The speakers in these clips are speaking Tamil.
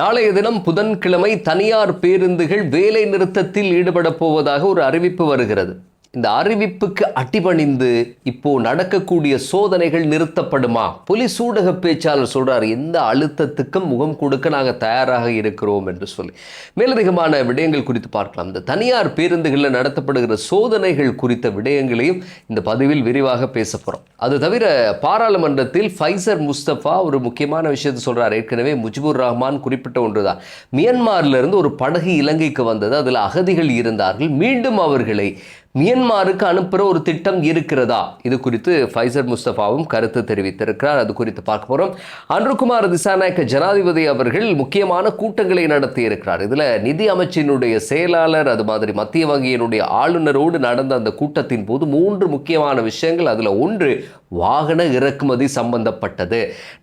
நாளைய தினம் புதன்கிழமை தனியார் பேருந்துகள் வேலை நிறுத்தத்தில் ஈடுபடப் போவதாக ஒரு அறிவிப்பு வருகிறது. இந்த அறிவிப்புக்கு அடிபணிந்து இப்போ நடக்கக்கூடிய சோதனைகள் நிறுத்தப்படுமா? புலி ஊடக பேச்சாளர் சொல்றார் எந்த அழுத்தத்துக்கும் முகம் கொடுக்க நாங்கள் தயாராக இருக்கிறோம் என்று சொல்லி. மேலதிகமான விடயங்கள் குறித்து பார்க்கலாம். இந்த தனியார் பேருந்துகளில் நடத்தப்படுகிற சோதனைகள் குறித்த விடயங்களையும் இந்த பதிவில் விரிவாக பேச போகிறோம் அது தவிர பாராளுமன்றத்தில் ஃபைசர் முஸ்தபா ஒரு முக்கியமான விஷயத்தை சொல்றார். ஏற்கனவே முஜிபுர் ரஹ்மான் குறிப்பிட்ட ஒன்றுதான். தான் மியன்மாரிலிருந்து ஒரு படகு இலங்கைக்கு வந்தது. அதில் அகதிகள் இருந்தார்கள். மீண்டும் அவர்களை மியன்மாருக்கு அனுப்புகிற ஒரு திட்டம் இருக்கிறதா? இது குறித்து ஃபைசர் முஸ்தபாவும் கருத்து தெரிவித்திருக்கிறார். அது குறித்து பார்க்க போகிறோம் அன்றுகுமார் திசாநாயக்க ஜனாதிபதி அவர்கள் முக்கியமான கூட்டங்களை நடத்தி இருக்கிறார். இதில் நிதி அமைச்சினுடைய செயலாளர் அது மாதிரி மத்திய வங்கியினுடைய ஆளுநரோடு நடந்த அந்த கூட்டத்தின் போது மூன்று முக்கியமான விஷயங்கள். அதில் ஒன்று வாகன இறக்குமதி சம்பந்தப்பட்டது.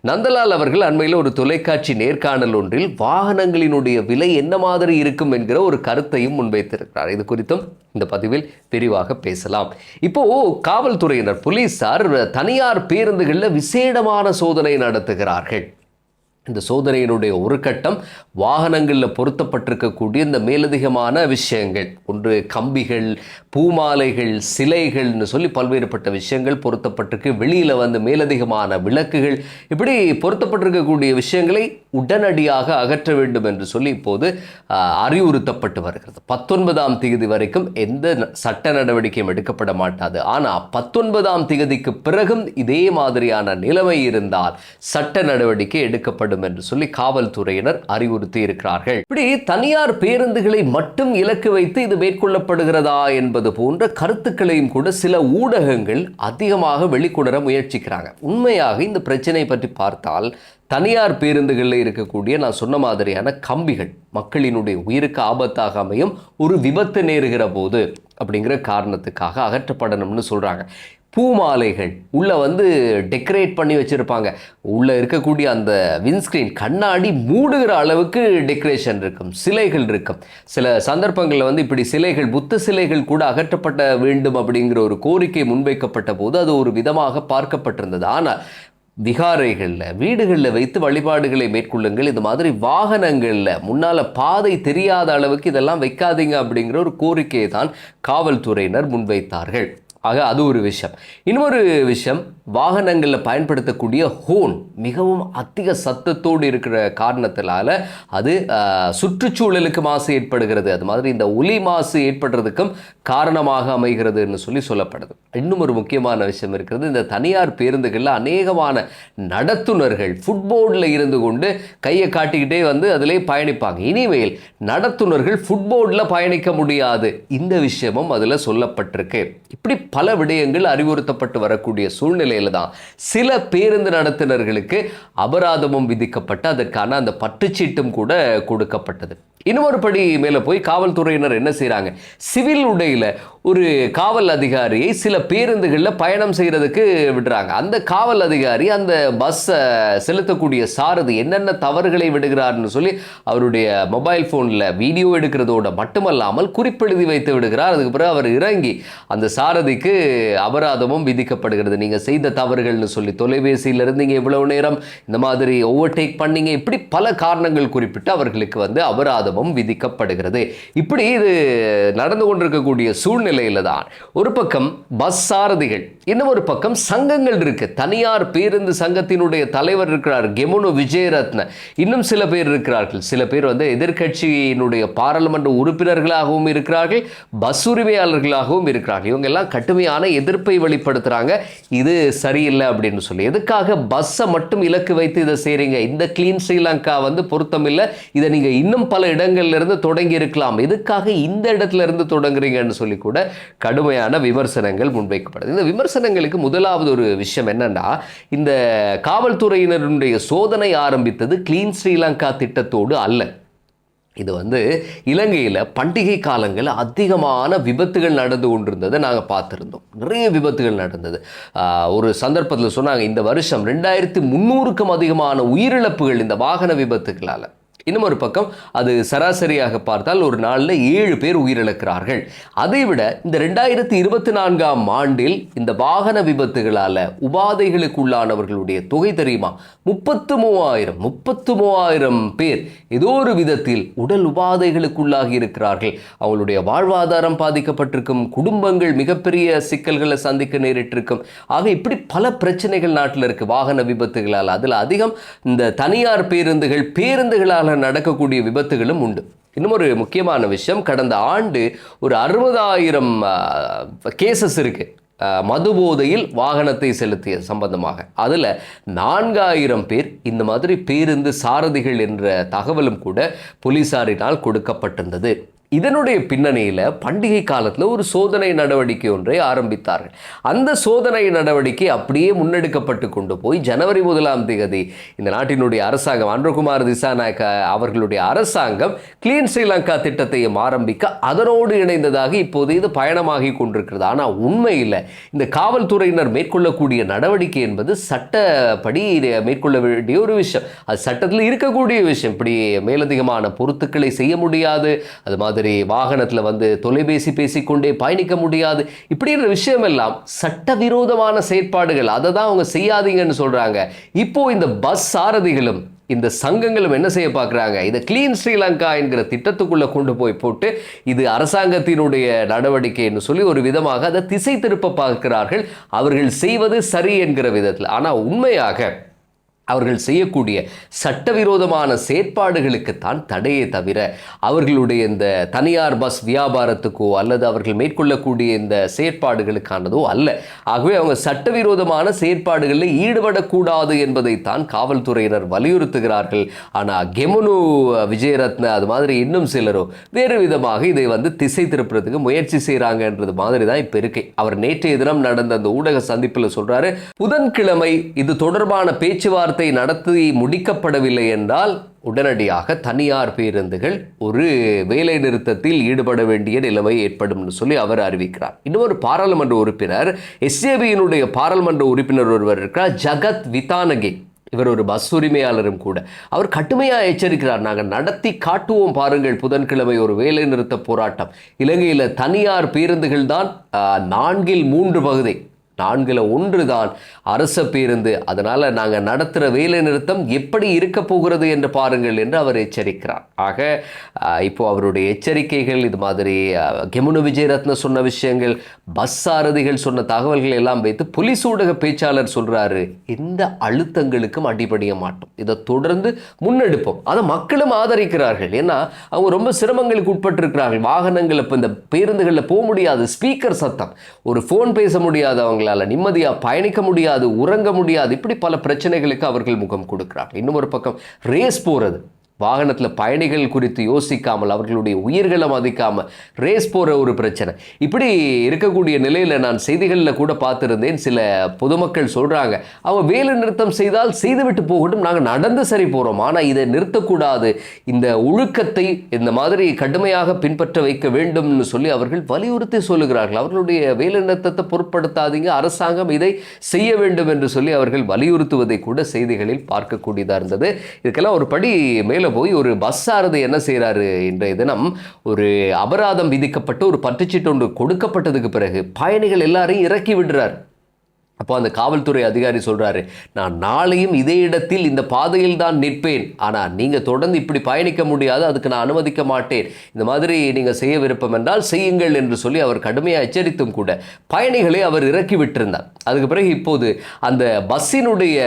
நந்தலால் அவர்கள் அண்மையில் ஒரு தொலைக்காட்சி நேர்காணல் ஒன்றில் வாகனங்களினுடைய விலை என்ன மாதிரி இருக்கும் என்கிற ஒரு கருத்தையும் முன்வைத்திருக்கிறார். இது குறித்தும் இந்த பதிவில் விரிவாக பேசலாம். இப்போ காவல்துறையினர் போலீசார் தனியார் பேருந்துகளில் விசேடமான சோதனை நடத்துகிறார்கள். இந்த சோதனையினுடைய ஒரு கட்டம் வாகனங்களில் பொருத்தப்பட்டிருக்கக்கூடிய இந்த மேலதிகமான விஷயங்கள். ஒன்று கம்பிகள் பூமாலைகள் சிலைகள்னு சொல்லி பல்வேறுபட்ட விஷயங்கள் பொருத்தப்பட்டிருக்கு. வெளியில் வந்து மேலதிகமான விளக்குகள். இப்படி பொருத்தப்பட்டிருக்கக்கூடிய விஷயங்களை உடனடியாக அகற்ற வேண்டும் என்று சொல்லி இப்போது அறிவுறுத்தப்பட்டு வருகிறது. பத்தொன்பதாம் தேதி வரைக்கும் எந்த சட்ட நடவடிக்கையும் எடுக்கப்பட மாட்டாது. ஆனால் பத்தொன்பதாம் தேதிக்கு பிறகும் இதே மாதிரியான நிலைமை இருந்தால் சட்ட நடவடிக்கை எடுக்கப்படும் என்று சொல்லி காவல்துறையினர் அறிவுறுத்தி இருக்கிறார்கள். இப்படி தனியார் பேருந்துகளை மட்டும் இலக்கு வைத்து இது மேற்கொள்ளப்படுகிறதா என்பது போன்ற கருத்துக்களையும் கூட சில ஊடகங்கள் அதிகமாக வெளிக்கொணர முயற்சிக்கிறாங்க. உண்மையாக இந்த பிரச்சனை பற்றி பார்த்தால் தனியார் பேருந்துகளில் இருக்கக்கூடிய நான் சொன்ன மாதிரியான கம்பிகள் மக்களினுடைய உயிருக்கு ஆபத்தாக அமையும் ஒரு விபத்து நேருகிற போது அப்படிங்கிற காரணத்துக்காக அகற்றப்படணும்னு சொல்கிறாங்க பூமாலைகள். உள்ளே வந்து டெக்கரேட் பண்ணி வச்சுருப்பாங்க. உள்ளே இருக்கக்கூடிய அந்த விண்ஸ்க்ரீன் கண்ணாடி மூடுகிற அளவுக்கு டெக்கரேஷன் இருக்கும் சிலைகள் இருக்கும். சில சந்தர்ப்பங்களில் வந்து இப்படி சிலைகள் புத்த சிலைகள் கூட அகற்றப்பட வேண்டும் அப்படிங்கிற ஒரு கோரிக்கை முன்வைக்கப்பட்ட போது அது ஒரு விதமாக பார்க்கப்பட்டிருந்தது. ஆனால் விகாரைகளில் வீடுகளில் வைத்து வழிபாடுகளை மேற்கொள்ளுங்கள். இந்த மாதிரி வாகனங்களில் முன்னால் பாதை தெரியாத அளவுக்கு இதெல்லாம் வைக்காதீங்க அப்படிங்கிற ஒரு கோரிக்கையை தான் காவல்துறையினர் முன்வைத்தார்கள். ஆக அது ஒரு விஷயம். இன்னொரு விஷயம் வாகனங்களில் பயன்படுத்தக்கூடிய ஹோன் மிகவும் அதிக சத்தத்தோடு இருக்கிற காரணத்தினால அது சுற்றுச்சூழலுக்கு மாசு ஏற்படுகிறது. அது மாதிரி இந்த ஒலி மாசு ஏற்படுறதுக்கும் காரணமாக அமைகிறதுன்னு சொல்லி சொல்லப்படுது. இன்னும் ஒரு முக்கியமான விஷயம் இருக்கிறது இந்த தனியார் பேருந்துகளில் அநேகமான நடத்துனர்கள் ஃபுட்போர்டில் இருந்து கொண்டு கையை காட்டிக்கிட்டே வந்து அதிலே பயணிப்பாங்க. இனிமேல் நடத்துனர்கள் ஃபுட்போர்டில் பயணிக்க முடியாது. இந்த விஷயமும் அதில் சொல்லப்பட்டிருக்கு. இப்படி பல விடயங்கள் அறிவுறுத்தப்பட்டு வரக்கூடிய சூழ்நிலையில் தான் சில பேருந்து நடத்துனர்களுக்கு அபராதமும் விதிக்கப்பட்டு அதற்கான அந்த பட்டுச்சீட்டும் கூட கொடுக்கப்பட்டது. இன்னொரு படி மேலே போய் காவல்துறையினர் என்ன செய்கிறாங்க சிவில் உடையில் ஒரு காவல் அதிகாரியை சில பேருந்துகளில் பயணம் செய்கிறதுக்கு விடுறாங்க. அந்த காவல் அதிகாரி அந்த பஸ்ஸை செலுத்தக்கூடிய சாரதி என்னென்ன தவறுகளை விடுகிறார்னு சொல்லி அவருடைய மொபைல் ஃபோனில் வீடியோ எடுக்கிறதோட மட்டுமல்லாமல் குறிப்பெழுதி வைத்து விடுகிறார். அதுக்கு பிறகு அவர் இறங்கி அந்த சாரதிக்கு அபராதமும் விதிக்கப்படுகிறது. நீங்கள் செய்த தவறுகள்னு சொல்லி தொலைபேசியில் இருந்தீங்க இவ்வளவு நேரம் இந்த மாதிரி ஓவர்டேக் பண்ணீங்க. இப்படி பல காரணங்கள் குறிப்பிட்டு அவர்களுக்கு வந்து அபராதம் அபராதமும் விதிக்கப்படுகிறது. இப்படி இது நடந்து கொண்டிருக்கக்கூடிய சூழ்நிலையில் தான் ஒரு பக்கம் பஸ் சாரதிகள் இன்னும் ஒரு பக்கம் சங்கங்கள் இருக்கு. தனியார் பேருந்து சங்கத்தினுடைய தலைவர் இருக்கிறார் கெமுனு விஜயரத்ன. இன்னும் சில பேர் இருக்கிறார்கள். சில பேர் வந்து எதிர்க்கட்சியினுடைய பாராளுமன்ற உறுப்பினர்களாகவும் இருக்கிறார்கள் பஸ் உரிமையாளர்களாகவும் இருக்கிறார்கள். இவங்க எல்லாம் கடுமையான எதிர்ப்பை வெளிப்படுத்துறாங்க. இது சரியில்லை அப்படின்னு சொல்லி. எதுக்காக பஸ்ஸை மட்டும் இலக்கு வைத்து இதை செய்கிறீங்க இந்த கிளீன் ஸ்ரீலங்கா வந்து பொருத்தம் இல்லை இதை நீங்கள் இன்னும் பல இடங்கள்லேருந்து தொடங்கி இருக்கலாம். எதுக்காக இந்த இடத்துல இருந்து தொடங்குறீங்கன்னு சொல்லி கூட கடுமையான விமர்சனங்கள் முன்வைக்கப்படுது. இந்த விமர்சனங்களுக்கு முதலாவது ஒரு விஷயம் என்னன்னா இந்த காவல்துறையினருடைய சோதனை ஆரம்பித்தது கிளீன் ஸ்ரீலங்கா திட்டத்தோடு அல்ல. இது வந்து இலங்கையில் பண்டிகை காலங்களில் அதிகமான விபத்துகள் நடந்து கொண்டிருந்ததை நாங்கள் பார்த்துருந்தோம். நிறைய விபத்துகள் நடந்தது. ஒரு சந்தர்ப்பத்தில் சொன்னாங்க இந்த வருஷம் ரெண்டாயிரத்தி முந்நூறுக்கும் அதிகமான உயிரிழப்புகள் இந்த வாகன விபத்துகளால். இன்னும் ஒரு பக்கம் அது சராசரியாக பார்த்தால் ஒரு நாளில் ஏழு பேர் உயிரிழக்கிறார்கள். அதைவிட இந்த ரெண்டாயிரத்தி இருபத்தி நான்காம் ஆண்டில் இந்த வாகன விபத்துகளால் உபாதைகளுக்குள்ளானவர்களுடைய தொகை தெரியுமா? முப்பத்து மூவாயிரம் முப்பத்து மூவாயிரம் பேர் ஏதோ ஒரு விதத்தில் உடல் உபாதைகளுக்குள்ளாகி இருக்கிறார்கள். அவங்களுடைய வாழ்வாதாரம் பாதிக்கப்பட்டிருக்கும் குடும்பங்கள் மிகப்பெரிய சிக்கல்களை சந்திக்க நேரிட்டிருக்கும். ஆக இப்படி பல பிரச்சனைகள் நாட்டில் இருக்கு வாகன விபத்துகளால். அதில் அதிகம் இந்த தனியார் பேருந்துகள் பேருந்துகளால் நடக்கக்கூடிய விபத்துகளும் உண்டு. இன்னும் ஒரு முக்கியமான விஷயம் கடந்த ஆண்டு ஒரு அறுபதாயிரம் கேசஸ் இருக்கு. மதுபோதையில் மது போதையில் வாகனத்தை செலுத்திய சம்பந்தமாக. அதில் நான்காயிரம் பேர் இந்த மாதிரி பேருந்து சாரதிகள் என்ற தகவலும் கூட போலீசாரினால் கொடுக்கப்பட்டிருந்தது. இதனுடைய பின்னணியில் பண்டிகை காலத்தில் ஒரு சோதனை நடவடிக்கை ஒன்றை ஆரம்பித்தார்கள். அந்த சோதனை நடவடிக்கை அப்படியே முன்னெடுக்கப்பட்டு கொண்டு போய் ஜனவரி முதலாம் தேதி இந்த நாட்டினுடைய அரசாங்கம் அன்றகுமார் திசாநாயக்க அவர்களுடைய அரசாங்கம் கிளீன் ஸ்ரீலங்கா திட்டத்தையும் ஆரம்பிக்க அதனோடு இணைந்ததாக இப்போது இது பயணமாகி கொண்டிருக்கிறது. ஆனால் உண்மையில் இந்த காவல்துறையினர் மேற்கொள்ளக்கூடிய நடவடிக்கை என்பது சட்டப்படி இதை மேற்கொள்ள வேண்டிய ஒரு விஷயம். அது சட்டத்தில் இருக்கக்கூடிய விஷயம். இப்படி மேலதிகமான பொருத்துக்களை செய்ய முடியாது. அது மாதிரி வாகனத்தில் வந்து தொலைபேசி பேசிக்கொண்டே பயணிக்க முடியாது. இப்படின்ற விஷயமெல்லாம் சட்டவிரோதமான செயற்பாடுகள். அதை தான் அவங்க செய்யாதீங்கன்னு சொல்கிறாங்க இப்போது இந்த பஸ் சாரதிகளும் இந்த சங்கங்களும் என்ன செய்ய பார்க்குறாங்க இதை க்ளீன் ஸ்ரீலங்கா என்கிற திட்டத்துக்குள்ளே கொண்டு போய் போட்டு இது அரசாங்கத்தினுடைய நடவடிக்கைன்னு சொல்லி ஒரு விதமாக அதை திசை திருப்ப பார்க்கிறார்கள். அவர்கள் செய்வது சரி என்கிற விதத்தில். ஆனால் உண்மையாக அவர்கள் செய்யக்கூடிய சட்டவிரோதமான செயற்பாடுகளுக்குத்தான் தடையே தவிர அவர்களுடைய இந்த தனியார் பஸ் வியாபாரத்துக்கோ அல்லது அவர்கள் மேற்கொள்ளக்கூடிய இந்த செயற்பாடுகளுக்கானதோ அல்ல. ஆகவே அவங்க சட்டவிரோதமான செயற்பாடுகளில் ஈடுபடக்கூடாது என்பதைத்தான் காவல்துறையினர் வலியுறுத்துகிறார்கள். ஆனால் கெமுனு விஜயரத்ன அது மாதிரி இன்னும் சிலரோ வேறு விதமாக இதை வந்து திசை திருப்புறதுக்கு முயற்சி செய்கிறாங்கன்றது மாதிரி தான் இப்போ இருக்கு. அவர் நேற்றைய தினம் நடந்த அந்த ஊடக சந்திப்பில் சொல்கிறாரு புதன்கிழமை இது தொடர்பான பேச்சுவார்த்தை நடத்தி முடிக்கப்படவில்லை என்றால் உடனடியாக தனியார் பேருந்துகள் ஒரு வேலை நிறுத்தத்தில் ஈடுபட வேண்டிய நிலைமை ஏற்படும் சொல்லி அவர் அறிவிக்கிறார். இன்னொரு பாராளுமன்ற உறுப்பினர் எஸ்ஏபியினுடைய பாராளுமன்ற உறுப்பினர் ஒருவர் இருக்கிறார் ஜகத் விதானகே. இவர் ஒரு பஸ் உரிமையாளரும் கூட. அவர் கடுமையாக எச்சரிக்கிறார் நாங்கள் நடத்தி காட்டுவோம் பாருங்கள் புதன்கிழமை ஒரு வேலை நிறுத்த போராட்டம். இலங்கையில் தனியார் பேருந்துகள் தான் நான்கில் மூன்று பகுதி. நான்கில் ஒன்று தான் அரச பேருந்து. அதனால் நாங்கள் நடத்துகிற வேலை நிறுத்தம் எப்படி இருக்க போகிறது என்று பாருங்கள் என்று அவர் எச்சரிக்கிறார். ஆக இப்போது அவருடைய எச்சரிக்கைகள் இது மாதிரி கெமுனு விஜயரத்ன சொன்ன விஷயங்கள் பஸ் சாரதிகள் சொன்ன தகவல்கள் எல்லாம் வைத்து புலிஸ் ஊடக பேச்சாளர் சொல்கிறாரு எந்த அழுத்தங்களுக்கும் அடிபடிய மாட்டோம். இதை தொடர்ந்து முன்னெடுப்போம். அதை மக்களும் ஆதரிக்கிறார்கள். ஏன்னா அவங்க ரொம்ப சிரமங்களுக்கு உட்பட்டிருக்கிறார்கள். வாகனங்கள் இப்போ இந்த பேருந்துகளில் போக முடியாது. ஸ்பீக்கர் சத்தம். ஒரு ஃபோன் பேச முடியாது அவர்களால் நிம்மதியாக பயணிக்க முடியாது உறங்க முடியாது. இப்படி பல பிரச்சனைகளுக்கு அவர்கள் முகம் கொடுக்குறாங்க இன்னும் ஒரு பக்கம் ரேஸ் போகிறது வாகனத்தில் பயணிகள் குறித்து யோசிக்காமல் அவர்களுடைய உயிர்களை மதிக்காமல் ரேஸ் போகிற ஒரு பிரச்சனை. இப்படி இருக்கக்கூடிய நிலையில் நான் செய்திகளில் கூட பார்த்துருந்தேன். சில பொதுமக்கள் சொல்கிறாங்க அவங்க வேலை நிறுத்தம் செய்தால் செய்துவிட்டு போகட்டும். நாங்கள் நடந்து சரி போகிறோம் ஆனால் இதை நிறுத்தக்கூடாது. இந்த ஒழுக்கத்தை இந்த மாதிரி கடுமையாக பின்பற்ற வைக்க வேண்டும்னு சொல்லி அவர்கள் வலியுறுத்தி சொல்லுகிறார்கள். அவர்களுடைய வேலை நிறுத்தத்தை பொருட்படுத்தாதீங்க. அரசாங்கம் இதை செய்ய வேண்டும் என்று சொல்லி அவர்கள் வலியுறுத்துவதை கூட செய்திகளில் பார்க்கக்கூடியதாக இருந்தது. இதுக்கெல்லாம் ஒரு படி வழியில் போய் ஒரு பஸ் சாரதி என்ன செய்கிறாரு இன்றைய தினம்? ஒரு அபராதம் விதிக்கப்பட்டு ஒரு பற்றுச்சீட்டு ஒன்று கொடுக்கப்பட்டதுக்கு பிறகு பயணிகள் எல்லாரையும் இறக்கி விடுறார். அப்போ அந்த காவல்துறை அதிகாரி சொல்கிறாரு நான் நாளையும் இதே இடத்தில் இந்த பாதையில் தான் நிற்பேன். ஆனால் நீங்கள் தொடர்ந்து இப்படி பயணிக்க முடியாது. அதுக்கு நான் அனுமதிக்க மாட்டேன். இந்த மாதிரி நீங்கள் செய்ய விருப்பம் என்றால் செய்யுங்கள் என்று சொல்லி அவர் கடுமையாக எச்சரித்தும் கூட பயணிகளை அவர் இறக்கி விட்டிருந்தார். அதுக்கு பிறகு இப்போது அந்த பஸ்ஸினுடைய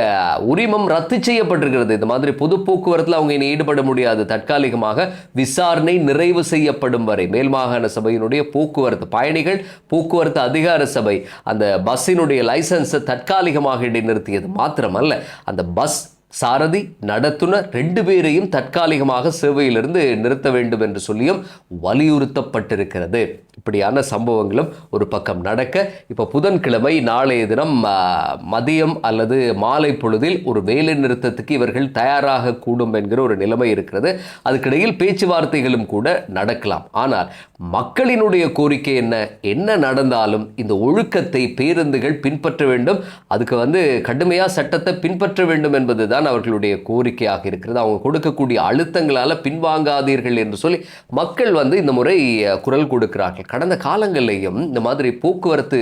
உரிமம் ரத்து செய்யப்பட்டிருக்கிறது. இந்த மாதிரி பொது போக்குவரத்தில் அவங்க இனி ஈடுபட முடியாது. தற்காலிகமாக விசாரணை நிறைவு செய்யப்படும் வரை மேல் மாகாண சபையினுடைய போக்குவரத்து பயணிகள் போக்குவரத்து அதிகார சபை அந்த பஸ்ஸினுடைய லைசன்ஸ் தற்காலிகமாக இடைநிறுத்தியது மாத்திரமல்ல அந்த பஸ் சாரதி நடத்துனர் ரெண்டு பேரையும் தற்காலிகமாக சேவையிலிருந்து நிறுத்த வேண்டும் என்று சொல்லியும் வலியுறுத்தப்பட்டிருக்கிறது. இப்படியான சம்பவங்களும் ஒரு பக்கம் நடக்க இப்போ புதன்கிழமை நாளைய தினம் மதியம் அல்லது மாலை பொழுதில் ஒரு வேலை நிறுத்தத்துக்கு இவர்கள் தயாராக கூடும் என்கிற ஒரு நிலைமை இருக்கிறது. அதுக்கிடையில் பேச்சுவார்த்தைகளும் கூட நடக்கலாம். ஆனால் மக்களினுடைய கோரிக்கை என்ன? என்ன நடந்தாலும் இந்த ஒழுக்கத்தை பேருந்துகள் பின்பற்ற வேண்டும். அதுக்கு வந்து கடுமையாக சட்டத்தை பின்பற்ற வேண்டும் என்பதுதான் தான் அவர்களுடைய கோரிக்கையாக இருக்கிறது. அவங்க கொடுக்கக்கூடிய அழுத்தங்களால் பின்வாங்காதீர்கள் என்று சொல்லி மக்கள் வந்து இந்த முறை குரல் கொடுக்கிறார்கள். கடந்த காலங்களிலையும் இந்த மாதிரி போக்குவரத்து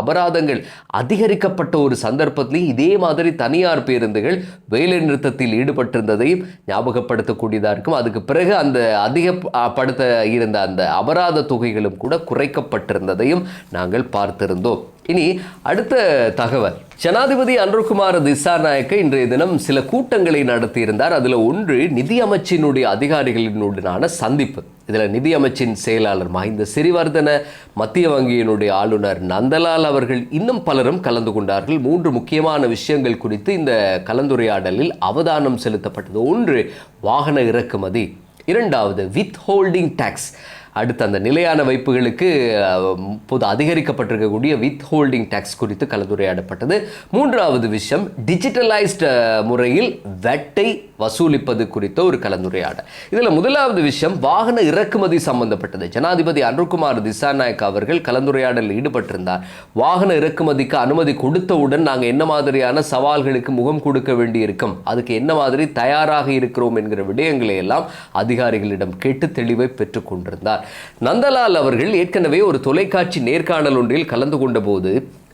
அபராதங்கள் அதிகரிக்கப்பட்ட ஒரு சந்தர்ப்பத்திலையும் இதே மாதிரி தனியார் பேருந்துகள் வேலை நிறுத்தத்தில் ஈடுபட்டிருந்ததையும் ஞாபகப்படுத்தக்கூடியதாக இருக்கும். அதுக்கு பிறகு அந்த அதிகப்படுத்த இருந்த அந்த அபராத தொகைகளும் கூட குறைக்கப்பட்டிருந்ததையும் நாங்கள் பார்த்திருந்தோம். இனி அடுத்த தகவல். ஜனாதிபதி அன்ருகுமார் திசாநாயக்க இன்றைய தினம் சில கூட்டங்களை நடத்தியிருந்தார். அதில் ஒன்று நிதி அமைச்சினுடைய அதிகாரிகளினுடனான சந்திப்பு. இதில் நிதி அமைச்சின் செயலாளர் மஹிந்த சிறிவர்தன மத்திய வங்கியினுடைய ஆளுநர் நந்தலால் அவர்கள் இன்னும் பலரும் கலந்து கொண்டார்கள். மூன்று முக்கியமான விஷயங்கள் குறித்து இந்த கலந்துரையாடலில் அவதானம் செலுத்தப்பட்டது. ஒன்று வாகன இறக்குமதி. இரண்டாவது வித் ஹோல்டிங் டேக்ஸ். அடுத்து அந்த நிலையான வைப்புகளுக்கு பொது அதிகரிக்கப்பட்டிருக்கக்கூடிய வித் ஹோல்டிங் டேக்ஸ் குறித்து கலந்துரையாடப்பட்டது. மூன்றாவது விஷயம் டிஜிட்டலைஸ்டு முறையில் வெட்டை வசூலிப்பது குறித்த ஒரு கலந்துரையாடல். இதில் முதலாவது விஷயம் வாகன இறக்குமதி சம்பந்தப்பட்டது. ஜனாதிபதி அருண்குமார் திசாநாயக் அவர்கள் கலந்துரையாடலில் ஈடுபட்டிருந்தார். வாகன இறக்குமதிக்கு அனுமதி கொடுத்தவுடன் நாங்கள் என்ன மாதிரியான சவால்களுக்கு முகம் கொடுக்க வேண்டியிருக்கும் அதுக்கு என்ன மாதிரி தயாராக இருக்கிறோம் என்கிற விடயங்களை எல்லாம் அதிகாரிகளிடம் கேட்டு தெளிவை பெற்றுக் கொண்டிருந்தார் நந்தலால் அவர்கள் ஏற்கனவே ஒரு தொலைக்காட்சி நேர்காணல் ஒன்றில் கலந்து கொண்ட போது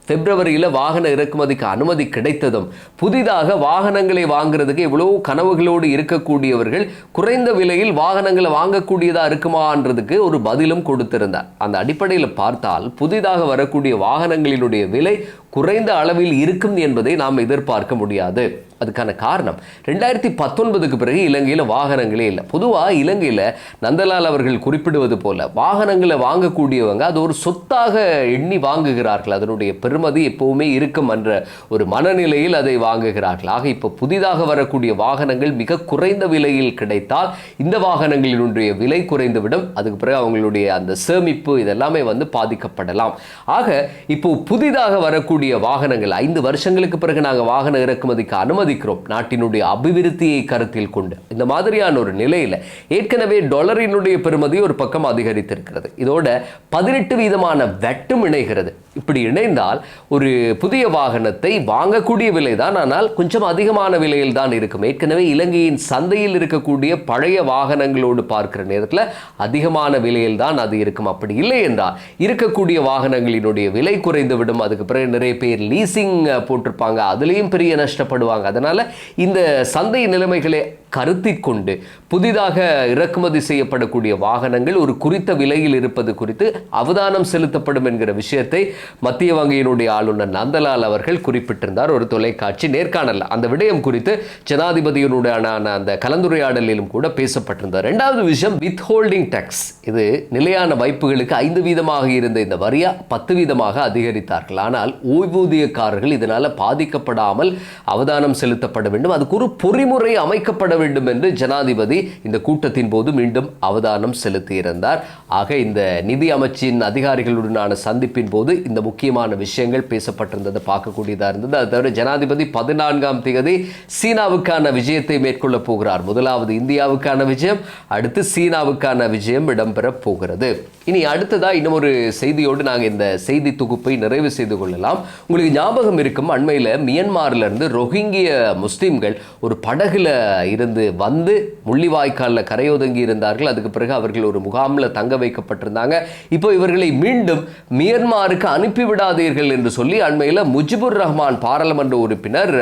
பிப்ரவரியில் வாகன இறக்குமதிக்கு அனுமதி கிடைத்ததும் புதிதாக வாகனங்களை வாங்குறதுக்கு எவ்வளோ கனவுகளோடு இருக்கக்கூடியவர்கள் குறைந்த விலையில் வாகனங்களை வாங்கக்கூடியதா இருக்குமான்றதுக்கு ஒரு பதிலும் கொடுத்திருந்தார். அந்த அடிப்படையில் பார்த்தால் புதிதாக வரக்கூடிய வாகனங்களினுடைய விலை குறைந்த அளவில் இருக்கும் என்பதை நாம் எதிர்பார்க்க முடியாது. அதுக்கான காரணம் ரெண்டாயிரத்தி பத்தொன்பதுக்கு பிறகு இலங்கையில் வாகனங்களே இல்லை. பொதுவாக இலங்கையில் நந்தலால் அவர்கள் குறிப்பிடுவது போல வாகனங்களை வாங்கக்கூடியவங்க அது ஒரு சொத்தாக எண்ணி வாங்குகிறார்கள். அதனுடைய பெருமதி எப்பவுமே இருக்கும் என்ற ஒரு மனநிலையில் அதை வாங்குகிறார்கள். ஆக இப்போ புதிதாக வரக்கூடிய வாகனங்கள் மிக குறைந்த விலையில் கிடைத்தால் இந்த வாகனங்களினுடைய விலை குறைந்துவிடும். அதுக்கு பிறகு அவங்களுடைய அந்த சேமிப்பு இதெல்லாமே வந்து பாதிக்கப்படலாம். ஆக இப்போ புதிதாக வரக்கூடிய வாகனங்கள் ஐந்து வருஷங்களுக்கு பிறகு நாங்கள் வாகன இறக்குமதிக்கு அனுமதி அனுமதிக்கிறோம் நாட்டினுடைய அபிவிருத்தியை கருத்தில் கொண்டு இந்த மாதிரியான ஒரு நிலையில் ஏற்கனவே டாலரினுடைய பெருமதி ஒரு பக்கம் அதிகரித்திருக்கிறது. இதோட பதினெட்டு வீதமான வெட்டும் இணைகிறது. இப்படி இணைந்தால் ஒரு புதிய வாகனத்தை வாங்கக்கூடிய விலை தான் ஆனால் கொஞ்சம் அதிகமான விலையில் தான் இருக்கும். ஏற்கனவே இலங்கையின் சந்தையில் இருக்கக்கூடிய பழைய வாகனங்களோடு பார்க்கிற நேரத்தில் அதிகமான விலையில் தான் அது இருக்கும். அப்படி இல்லை என்றால் இருக்கக்கூடிய வாகனங்களினுடைய விலை குறைந்துவிடும். அதுக்கு பிறகு நிறைய பேர் லீசிங் போட்டிருப்பாங்க. அதுலேயும் பெரிய நஷ்டப்படுவாங்க. அதனால் இந்த சந்தை நிலைமைகளை கருத்தில் கொண்டு புதிதாக இறக்குமதி செய்யப்படக்கூடிய வாகனங்கள் ஒரு குறித்த விலையில் இருப்பது குறித்து அவதானம் செலுத்தப்படும் என்கிற விஷயத்தை மத்திய வங்கியினுடைய ஆளுநர் நந்தலால் அவர்கள் குறிப்பிட்டிருந்தார். ஒரு தொலைக்காட்சி நேர்காணல் அந்த விடயம் குறித்து ஜனாதிபதியினுடனான அந்த கலந்துரையாடலிலும் கூட பேசப்பட்டிருந்தார். இரண்டாவது விஷயம் வித் ஹோல்டிங் டேக்ஸ். இது நிலையான வைப்புகளுக்கு ஐந்து வீதமாக இருந்த இந்த வரியா? பத்து வீதமாக அதிகரித்தார்கள். ஆனால் ஓய்வூதியக்காரர்கள் இதனால் பாதிக்கப்படாமல் அவதானம் செலுத்தப்பட வேண்டும். அதுக்கு ஒரு பொறிமுறை அமைக்கப்பட வேண்டும் வேண்டும் என்று ஜனாதிபதி இந்த கூட்டத்தின் போது மீண்டும் அவதானம் செலுத்தியிருந்தார். ஆக இந்த நிதி அமைச்சின் அதிகாரிகளுடனான சந்திப்பின் போது இந்த முக்கியமான விஷயங்கள் பேசப்பட்டிருந்தது பார்க்கக்கூடியதாக இருந்தது. அது தவிர ஜனாதிபதி பதினான்காம் தேதி சீனாவுக்கான விஜயத்தை மேற்கொள்ள போகிறார். முதலாவது இந்தியாவுக்கான விஜயம் அடுத்து சீனாவுக்கான விஜயம் இடம்பெறப் போகிறது. இனி அடுத்ததாக இன்னும் ஒரு செய்தியோடு நாங்கள் இந்த செய்தி தொகுப்பை நிறைவு செய்து கொள்ளலாம். உங்களுக்கு ஞாபகம் இருக்கும் அண்மையில் மியன்மாரிலிருந்து ரொஹிங்கிய முஸ்லிம்கள் ஒரு படகுல இருந்து வந்து முள்ளிவாய்க்காலில் கரையொதுங்கி இருந்தார்கள். அதுக்கு பிறகு அவர்கள் ஒரு முகாமில் தங்க வைக்கப்பட்டிருந்தாங்க. இப்போ இவர்களை மீண்டும் மியன்மாருக்கு அனுப்பிவிடாதீர்கள் என்று சொல்லி அண்மையில் முஜிபுர் ரஹ்மான் பாராளுமன்ற உறுப்பினர்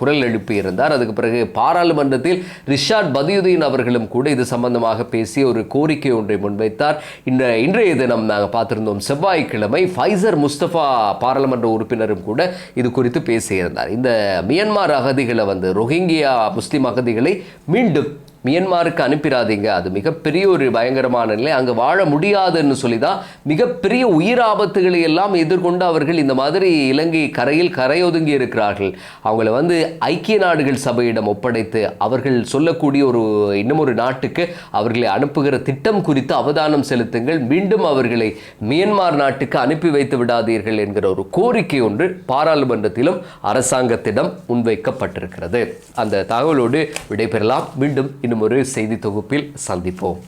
குரல் எழுப்பியிருந்தார் அதுக்கு பிறகு பாராளுமன்றத்தில் ரிஷாட் பதியுதீன் அவர்களும் கூட இது சம்பந்தமாக பேசி ஒரு கோரிக்கை ஒன்றை முன்வைத்தார். இந்த இன்றைய தினம் நாங்கள் பார்த்திருந்தோம் செவ்வாய்க்கிழமை ஃபைசர் முஸ்தபா பாராளுமன்ற உறுப்பினரும் கூட இது குறித்து பேசியிருந்தார். இந்த மியன்மார் அகதிகளை வந்து ரோஹிங்கியா முஸ்லீம் அகதிகளை மீண்டும் மியன்மாருக்கு அனுப்பிடாதீங்க அது மிகப்பெரிய ஒரு பயங்கரமான நிலை. அங்கே வாழ முடியாதுன்னு சொல்லி தான் மிகப்பெரிய உயிர் ஆபத்துகளை எல்லாம் எதிர்கொண்டு அவர்கள் இந்த மாதிரி இலங்கை கரையில் கரையொதுங்கி இருக்கிறார்கள். அவங்கள வந்து ஐக்கிய நாடுகள் சபையிடம் ஒப்படைத்து அவர்கள் சொல்லக்கூடிய ஒரு இன்னும் ஒரு நாட்டுக்கு அவர்களை அனுப்புகிற திட்டம் குறித்து அவதானம் செலுத்துங்கள். மீண்டும் அவர்களை மியன்மார் நாட்டுக்கு அனுப்பி வைத்து விடாதீர்கள் என்கிற ஒரு கோரிக்கை ஒன்று பாராளுமன்றத்திலும் அரசாங்கத்திடம் முன்வைக்கப்பட்டிருக்கிறது. அந்த தகவலோடு விடைபெறலாம். மீண்டும் இன்னும் ஒரு செய்தி தொகுப்பில் சந்திப்போம்.